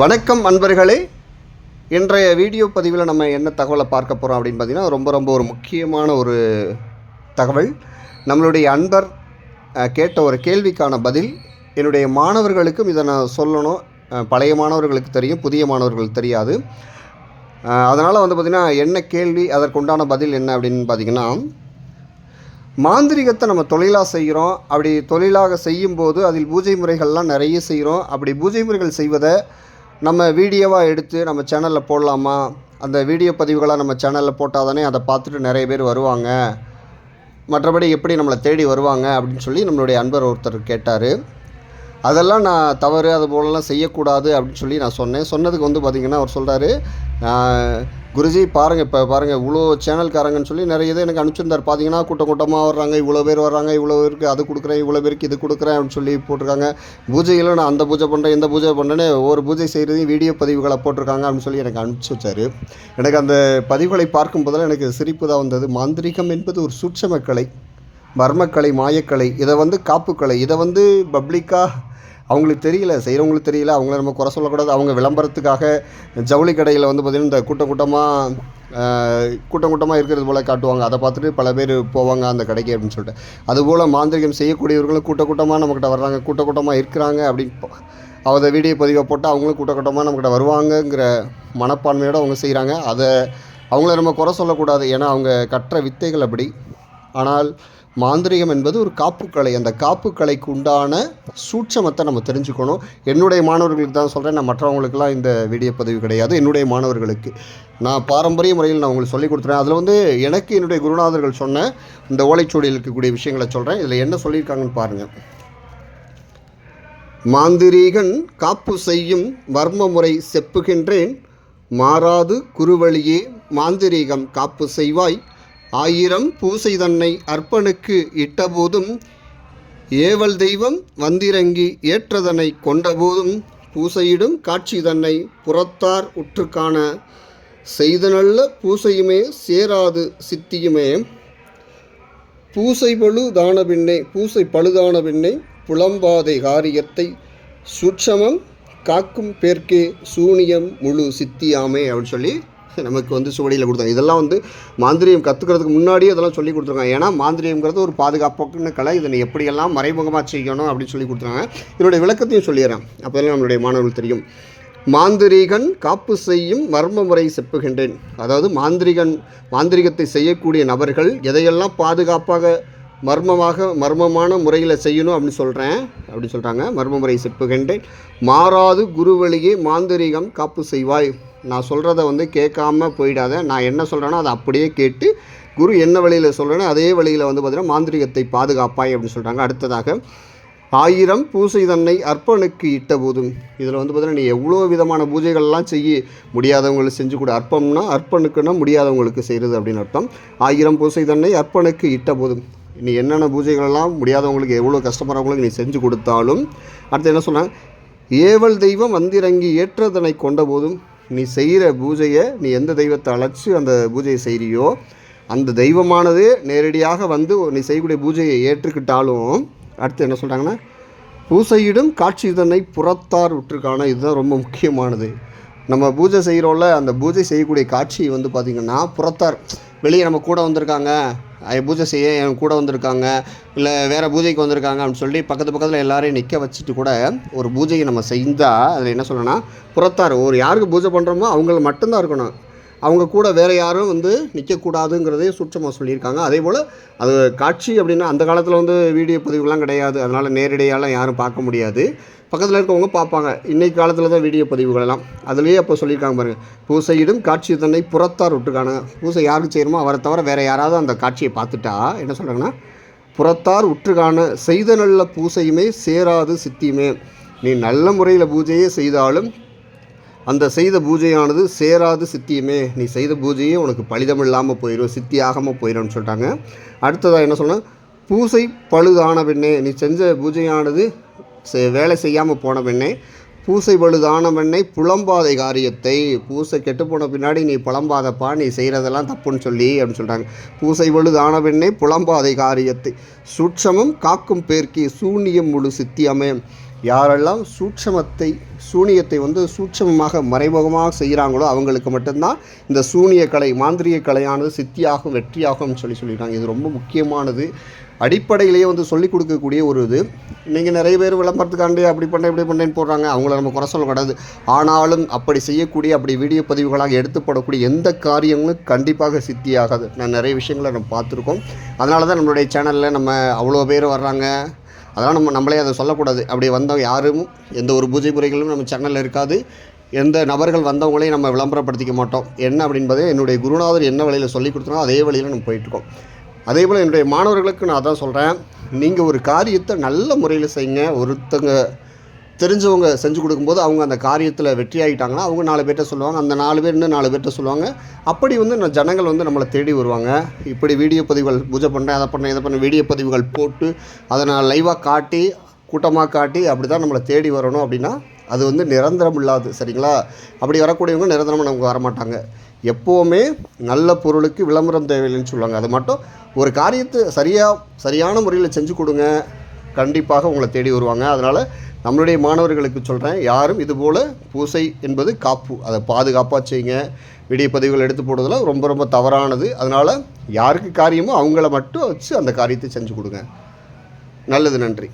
வணக்கம் அன்பர்களே. இன்றைய வீடியோ பதிவில் நம்ம என்ன தகவலை பார்க்க போகிறோம் அப்படின்னு பார்த்தீங்கன்னா ரொம்ப ரொம்ப ஒரு முக்கியமான ஒரு தகவல். நம்மளுடைய அன்பர் கேட்ட ஒரு கேள்விக்கான பதில் என்னுடைய மாணவர்களுக்கும் இதை நான் சொல்லணும். பழைய மாணவர்களுக்கு தெரியும் புதிய மாணவர்களுக்கு தெரியாது. அதனால் வந்து பார்த்திங்கன்னா என்ன கேள்வி அதற்குண்டான பதில் என்ன அப்படின்னு பார்த்தீங்கன்னா மாந்திரிகத்தை நம்ம தொழிலாக செய்கிறோம். அப்படி தொழிலாக செய்யும்போது அதில் பூஜை முறைகள்லாம் நிறைய செய்கிறோம். அப்படி பூஜை முறைகள் செய்வதை நம்ம வீடியோவாக எடுத்து நம்ம சேனலில் போடலாமா? அந்த வீடியோ பதிவுகளாக நம்ம சேனலில் போட்டால் தானே அதை பார்த்துட்டு நிறைய பேர் வருவாங்க. மற்றபடி எப்படி நம்மளை தேடி வருவாங்க அப்படின்னு சொல்லி நம்மளுடைய அன்பர் ஒருத்தர் கேட்டார். அதெல்லாம் நான் தவறு அது போலலாம் செய்யக்கூடாது அப்படின்னு சொல்லி நான் சொன்னேன். சொன்னதுக்கு வந்து பார்த்திங்கன்னா அவர் சொல்கிறாரு குருஜி பாருங்கள் இப்போ பாருங்கள் இவ்வளோ சேனல்காரங்கன்னு சொல்லி நிறைய இது எனக்கு அனுப்பிச்சிருந்தார். பார்த்தீங்கன்னா கூட்டம் கூட்டமாக வர்றாங்க இவ்வளோ பேர் வர்றாங்க இவ்வளோ பேருக்கு அது கொடுக்குறேன் இவ்வளோ பேருக்கு இது கொடுக்குறேன் அப்படின்னு சொல்லி போட்டிருக்காங்க. பூஜையில் நான் அந்த பூஜை பண்ணுறேன் இந்த பூஜை பண்ணுறேன்னு ஒவ்வொரு பூஜை செய்கிறதையும் வீடியோ பதிவுகளை போட்டிருக்காங்க அப்படின்னு சொல்லி எனக்கு அனுப்பிச்சி வச்சார். எனக்கு அந்த பதிவுகளை பார்க்கும் போதெல்லாம் எனக்கு சிரிப்பு தான் வந்தது. மாந்திரிகம் என்பது ஒரு சூட்சமக்கலை மர்மக்கலை மாயக்கலை இதை வந்து காப்புக்கலை இதை வந்து பப்ளிக்காக அவங்களுக்கு தெரியல செய்கிறவங்களுக்கு தெரியல அவங்கள நம்ம குறை சொல்லக்கூடாது அவங்க விளம்பரத்துக்காக ஜவுளி கடையில் வந்து பார்த்திங்கன்னா இந்த கூட்டம் கூட்டமாக கூட்டம் கூட்டமாக இருக்கிறது போல் காட்டுவாங்க. அதை பார்த்துட்டு பல பேர் போவாங்க அந்த கடைக்கு அப்படின்னு சொல்லிட்டு. அதுபோல் மாந்திரிகம் செய்யக்கூடியவர்களும் கூட்ட கூட்டமாக நம்மக்கிட்ட வர்றாங்க. கூட்ட கூட்டமாக இருக்கிறாங்க அப்படின்னு அதை வீடியோ பதிவை போட்டால் அவங்களும் கூட்ட கூட்டமாக நம்மக்கிட்ட வருவாங்கங்கிற மனப்பான்மையோடு அவங்க செய்கிறாங்க அதை அவங்கள நம்ம குறை சொல்லக்கூடாது. ஏன்னா அவங்க கற்ற வித்தைகள் அப்படி. ஆனால் மாந்திரிகம் என்பது ஒரு காப்புக்கலை. அந்த காப்புக்கலைக்கு உண்டான சூட்சமத்தை நம்ம தெரிஞ்சுக்கணும். என்னுடைய மாணவர்களுக்கு தான் சொல்கிறேன் நான் மற்றவங்களுக்கெல்லாம் இந்த வீடியோ பதிவு கிடையாது. என்னுடைய மாணவர்களுக்கு. நான் பாரம்பரிய முறையில் நான் உங்களுக்கு சொல்லிக் கொடுத்துறேன். அதில் வந்து எனக்கு என்னுடைய குருநாதர்கள் சொன்ன இந்த ஓலைச்சுவடியில் இருக்கக்கூடிய விஷயங்களை சொல்கிறேன் இதில் என்ன சொல்லியிருக்காங்கன்னு பாருங்கள் மாந்திரீகன் காப்பு செய்யும் வர்ம முறை செப்புகின்றேன். மாறாது குருவழியே மாந்திரீகம் காப்பு செய்வாய். ஆயிரம் பூசை தன்னை அர்ப்பனுக்கு இட்டபோதும் ஏவல் தெய்வம் வந்திறங்கி ஏற்றதனை கொண்டபோதும் பூசையிடும் காட்சி தன்னை புறத்தார் உற்று காண செய்த நல்ல பூசையுமே சேராது சித்தியுமே. பூசை பழுதான பின்னே பூசை பழுதான பின்னே புலம்பாதை காரியத்தை சூட்சமம் காக்கும் பேர்க்கே சூனியம் முழு சித்தியாமே அப்படின்னு சொல்லி நமக்கு வந்து சுவடியில் கொடுத்தாங்க இதெல்லாம் வந்து மாந்திரியம் கற்றுக்கிறதுக்கு முன்னாடியே இதெல்லாம் சொல்லி கொடுத்துருக்காங்க. ஏன்னா மாந்திரியங்கிறது ஒரு பாதுகாப்புன்னு கலை. இதனை எப்படியெல்லாம் மறைமுகமாக செய்யணும் அப்படின்னு சொல்லி கொடுத்துருக்காங்க. இதனுடைய விளக்கத்தையும் சொல்லிடுறேன். அப்போ தான் நம்மளுடைய மாணவர்கள் தெரியும். மாந்திரீகன் காப்பு செய்யும் மர்ம முறை செப்புகின்றேன். அதாவது மாந்திரிகன் மாந்திரிகத்தை செய்யக்கூடிய நபர்கள் எதையெல்லாம் பாதுகாப்பாக மர்மமாக மர்மமான முறையில் செய்யணும் அப்படின்னு சொல்கிறேன் அப்படி சொல்கிறாங்க மர்ம முறை செப்புகின்றேன். மாறாது குருவழியே மாந்திரிகம் காப்பு செய்வாய். நான் சொல்கிறத வந்து கேட்காம போயிடாத. நான் என்ன சொல்கிறேனோ அதை அப்படியே கேட்டு குரு என்ன வழியில் சொல்கிறேனோ அதே வழியில் வந்து பார்த்திங்கன்னா மாந்திரிகத்தை பாதுகாப்பாய் அப்படின்னு சொல்கிறாங்க அடுத்ததாக ஆயிரம் பூசை தன்னை அர்ப்பனுக்கு இட்ட போதும் இதில் வந்து பார்த்தீங்கன்னா நீ எவ்வளோ விதமான பூஜைகள்லாம் செய்ய முடியாதவங்களுக்கு செஞ்சு கொடு. அர்ப்பம்னா அர்ப்பனுக்குன்னா முடியாதவங்களுக்கு செய்கிறது அப்படின்னு அர்த்தம். ஆயிரம் பூசை தன்னை அர்ப்பனுக்கு இட்ட போதும் நீ என்னென்ன பூஜைகள்லாம் முடியாதவங்களுக்கு எவ்வளோ கஷ்டப்படுறவங்களுக்கு நீ செஞ்சு கொடுத்தாலும் அடுத்து என்ன சொன்ன ஏவல் தெய்வம் வந்திறங்கி ஏற்றதனை கொண்ட போதும் நீ செய்கிற பூஜையை நீ எந்த தெய்வத்தை அழைச்சி அந்த பூஜையை செய்கிறியோ அந்த தெய்வமானது நேரடியாக வந்து நீ செய்யக்கூடிய பூஜையை ஏற்றுக்கிட்டாலும் அடுத்து என்ன சொல்கிறாங்கன்னா பூசையிடும் காட்சி இதனை புறத்தார் விட்டுருக்கான இதுதான் ரொம்ப முக்கியமானது. நம்ம பூஜை செய்கிறோம்ல அந்த பூஜை செய்யக்கூடிய காட்சி வந்து பார்த்திங்கன்னா புறத்தார் வெளியே நம்ம கூட வந்திருக்காங்க பூஜை செய்ய என் கூட வந்திருக்காங்க இல்லை வேறு பூஜைக்கு வந்திருக்காங்க அப்படின்னு சொல்லி பக்கத்து பக்கத்தில் எல்லாரையும் நிற்க வச்சுட்டு கூட ஒரு பூஜையை நம்ம செஞ்சால் அதில் என்ன சொல்லணும்னா புறத்தார் ஒரு யாருக்கு பூஜை பண்ணுறோமோ அவங்கள மட்டும்தான் இருக்கணும். அவங்க கூட வேறு யாரும் வந்து நிற்கக்கூடாதுங்கிறதையும் சுற்றமாக சொல்லியிருக்காங்க. அதே போல் அது காட்சி அப்படின்னா அந்த காலத்தில் வந்து வீடியோ பதிவுலாம் கிடையாது. அதனால் நேரடியாலாம் யாரும் பார்க்க முடியாது. பக்கத்தில் இருக்கவங்க பார்ப்பாங்க. இன்றைக்கு காலத்தில் தான் வீடியோ பதிவுகளெல்லாம் அதுலேயே அப்போ சொல்லியிருக்காங்க பாருங்கள் பூசையிடும் காட்சி தன்னை புறத்தார் விட்டுருக்காங்க பூசை யாருக்கு செய்யணுமோ அவரை தவிர வேறு யாராவது அந்த காட்சியை பார்த்துட்டா என்ன சொல்கிறாங்கன்னா புறத்தார் உற்றுக்கான செய்த நல்ல பூசையுமே சேராது சித்தியுமே. நீ நல்ல முறையில் பூஜையே செய்தாலும் அந்த செய்த பூஜையானது சேராது சித்தியுமே. நீ செய்த பூஜையே உனக்கு பலிதம் இல்லாமல் போயிடும் சித்தி ஆகாமல் போயிடும்னு சொல்லிட்டாங்க. அடுத்ததாக என்ன சொன்னால் பூசை பழுதான பெண்ணே நீ செஞ்ச பூஜையானது செ- வேலை செய்யாமல் போன பெண்ணே. பூசை பழுதான பெண்ணை புலம்பாதை காரியத்தை. பூசை கெட்டு போன பின்னாடி நீ புலம்பாதப்பா நீ செய்கிறதெல்லாம் தப்புன்னு சொல்லி அப்படின்னு சொல்கிறாங்க பூசை பழுதான பெண்ணை புலம்பாதை காரியத்தை. சுட்சமும் காக்கும் பேர்க்கி சூனியம் முழு சித்தியமே. யாரெல்லாம் சூட்சமத்தை சூனியத்தை வந்து சூட்சமமாக மறைமுகமாக செய்கிறாங்களோ அவங்களுக்கு மட்டும்தான் இந்த சூனிய கலை மாந்திரிய கலையானது சித்தியாகும் வெற்றியாகும்னு சொல்லி சொல்லியிருக்காங்க. இது ரொம்ப முக்கியமானது. அடிப்படையிலேயே வந்து சொல்லிக் கொடுக்கக்கூடிய ஒரு இது. நீங்கள் நிறைய பேர் விளம்பரத்துக்காண்டே அப்படி பண்ண இப்படி பண்ணேன்னு போடுறாங்க. அவங்கள நம்ம குறை சொல்ல கூடாது. ஆனாலும் அப்படி செய்யக்கூடிய அப்படி வீடியோ பதிவுகளாக எடுத்துப்படக்கூடிய எந்த காரியங்களும் கண்டிப்பாக சித்தியாகாது. நான் நிறைய விஷயங்களை நம்ம பார்த்துருக்கோம். அதனால தான் நம்மளுடைய சேனலில் நம்ம அவ்வளோ பேர் வர்றாங்க. அதெல்லாம் நம்ம நம்மளே அதை சொல்லக்கூடாது. அப்படி வந்தவங்க யாரும் எந்த ஒரு பூஜை முறைகளும் நம்ம சேனலில் இருக்காது. எந்த நபர்கள் வந்தவங்களையும் நம்ம விளம்பரப்படுத்திக்க மாட்டோம். என்ன அப்படின்பதை என்னுடைய குருநாதர் என்ன வழியில் சொல்லி கொடுத்தனோ அதே வழியில் நம்ம போயிட்டுருக்கோம். அதே போல் என்னுடைய மாணவர்களுக்கு நான் அதான் சொல்கிறேன் நீங்கள் ஒரு காரியத்தை நல்ல முறையில் செய்யுங்க. ஒருத்தங்க தெரிஞ்சவங்க செஞ்சு கொடுக்கும்போது அவங்க அந்த காரியத்தில் வெற்றி ஆகிட்டாங்கன்னா அவங்க நாலு பேர்ட்ட சொல்லுவாங்க. அந்த நாலு பேர் இன்னும் நாலு பேர்ட்ட சொல்லுவாங்க. அப்படி வந்து நான் ஜனங்கள் வந்து நம்மளை தேடி வருவாங்க. இப்படி வீடியோ பதிவுகள் பூஜை பண்ணுறேன் அதை பண்ணேன் இதை பண்ண வீடியோ பதிவுகள் போட்டு அதை நான் லைவாக காட்டி கூட்டமாக காட்டி அப்படி தான் நம்மளை தேடி வரணும் அப்படின்னா அது வந்து நிரந்தரம் இல்லாது. சரிங்களா? அப்படி வரக்கூடியவங்க நிரந்தரமாக நமக்கு வரமாட்டாங்க. எப்போவுமே நல்ல பொருளுக்கு விளம்பரம் தேவையில்லைன்னு சொல்லுவாங்க. அது மட்டும் ஒரு காரியத்தை சரியாக சரியான முறையில் செஞ்சு கொடுங்க. கண்டிப்பாக உங்களை தேடி வருவாங்க. அதனால் நம்மளுடைய மாணவர்களுக்கு சொல்கிறேன் யாரும் இதுபோல் பூசை என்பது காப்பு. அதை பாதுகாப்பாக செய்யுங்க. விடிய பதிவுகள் எடுத்து போடுறதுல ரொம்ப ரொம்ப தவறானது. அதனால் யாருக்கு காரியமோ அவங்கள மட்டும் வச்சு அந்த காரியத்தை செஞ்சு கொடுங்க. நல்லது நன்றி.